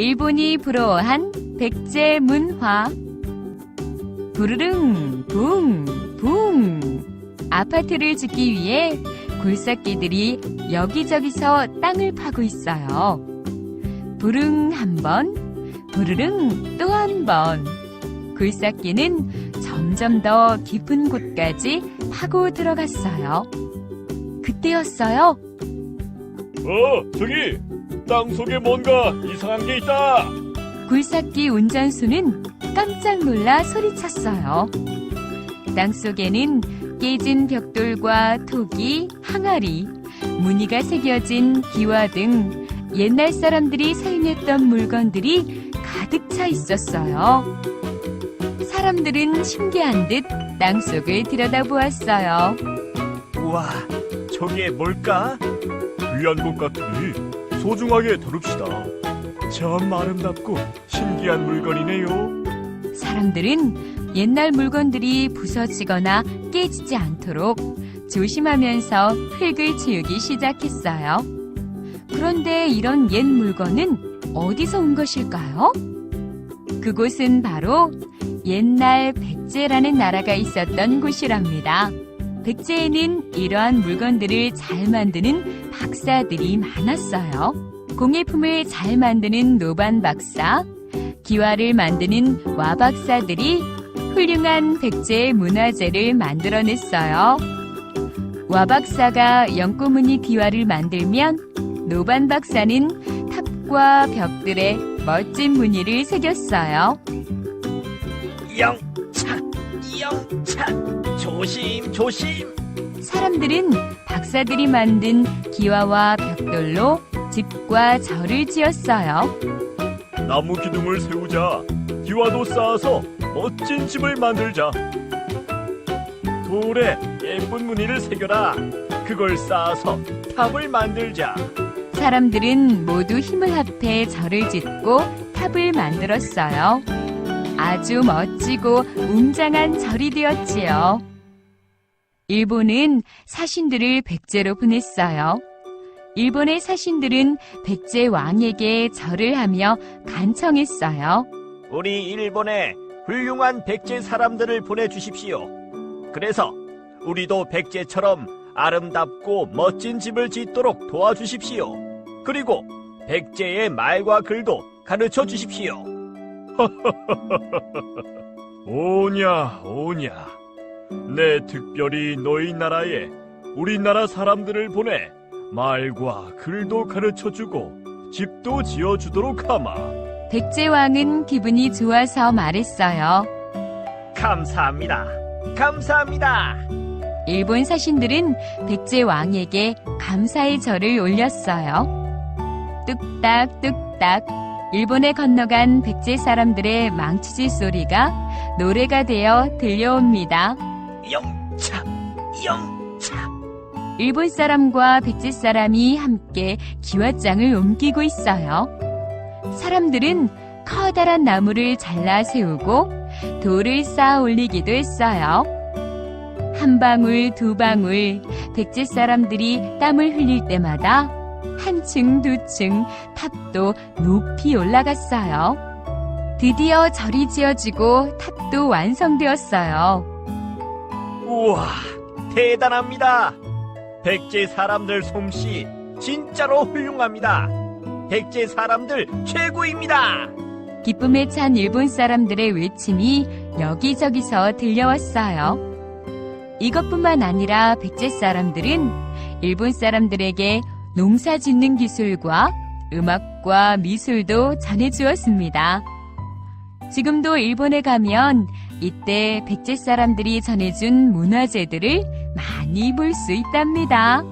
일본이 부러워한 백제 문화. 부르릉, 붕, 붕. 아파트를 짓기 위해 굴삭기들이 여기저기서 땅을 파고 있어요. 부릉 한 번, 부르릉 또 한 번. 굴삭기는 점점 더 깊은 곳까지 파고 들어갔어요. 그때였어요. 어, 저기 땅 속에 뭔가 이상한 게 있다. 굴삭기 운전수는 깜짝 놀라 소리쳤어요. 땅 속에는 깨진 벽돌과 토기, 항아리, 무늬가 새겨진 기와 등 옛날 사람들이 사용했던 물건들이 가득 차 있었어요. 사람들은 신기한 듯 땅 속을 들여다보았어요. 우와, 저게 뭘까? 귀한 것 같으니 소중하게 다룹시다. 참 아름답고 신기한 물건이네요. 사람들은 옛날 물건들이 부서지거나 깨지지 않도록 조심하면서 흙을 치우기 시작했어요. 그런데 이런 옛 물건은 어디서 온 것일까요? 그곳은 바로 옛날 백제라는 나라가 있었던 곳이랍니다. 백제에는 이러한 물건들을 잘 만드는 박사들이 많았어요. 공예품을 잘 만드는 노반 박사, 기와를 만드는 와 박사들이 훌륭한 백제의 문화재를 만들어냈어요. 와 박사가 연꽃무늬 기와를 만들면 노반 박사는 탑과 벽들에 멋진 무늬를 새겼어요. 영차, 영차, 조심, 조심. 사람들은 박사들이 만든 기와와 벽돌로 집과 절을 지었어요. 나무 기둥을 세우자. 기와도 쌓아서 멋진 집을 만들자. 돌에 예쁜 무늬를 새겨라. 그걸 쌓아서 탑을 만들자. 사람들은 모두 힘을 합해 절을 짓고 탑을 만들었어요. 아주 멋지고 웅장한 절이 되었지요. 일본은 사신들을 백제로 보냈어요. 일본의 사신들은 백제 왕에게 절을 하며 간청했어요. 우리 일본에 훌륭한 백제 사람들을 보내주십시오. 그래서 우리도 백제처럼 아름답고 멋진 집을 짓도록 도와주십시오. 그리고 백제의 말과 글도 가르쳐 주십시오. 오냐, 오냐. 내 특별히 너희 나라에 우리나라 사람들을 보내 말과 글도 가르쳐 주고 집도 지어 주도록 하마. 백제 왕은 기분이 좋아서 말했어요. 감사합니다. 감사합니다. 일본 사신들은 백제 왕에게 감사의 절을 올렸어요. 뚝딱뚝딱 일본에 건너간 백제 사람들의 망치질 소리가 노래가 되어 들려옵니다. 영차, 영차. 일본 사람과 백제 사람이 함께 기와장을 옮기고 있어요. 사람들은 커다란 나무를 잘라 세우고 돌을 쌓아 올리기도 했어요. 한 방울 두 방울 백제 사람들이 땀을 흘릴 때마다 한 층 두 층 탑도 높이 올라갔어요. 드디어 절이 지어지고 탑도 완성되었어요. 우와, 대단합니다. 백제 사람들 솜씨 진짜로 훌륭합니다. 백제 사람들 최고입니다. 기쁨에 찬 일본 사람들의 외침이 여기저기서 들려왔어요. 이것뿐만 아니라 백제 사람들은 일본 사람들에게 농사 짓는 기술과 음악과 미술도 전해주었습니다. 지금도 일본에 가면 이때 백제 사람들이 전해준 문화재들을 많이 볼 수 있답니다.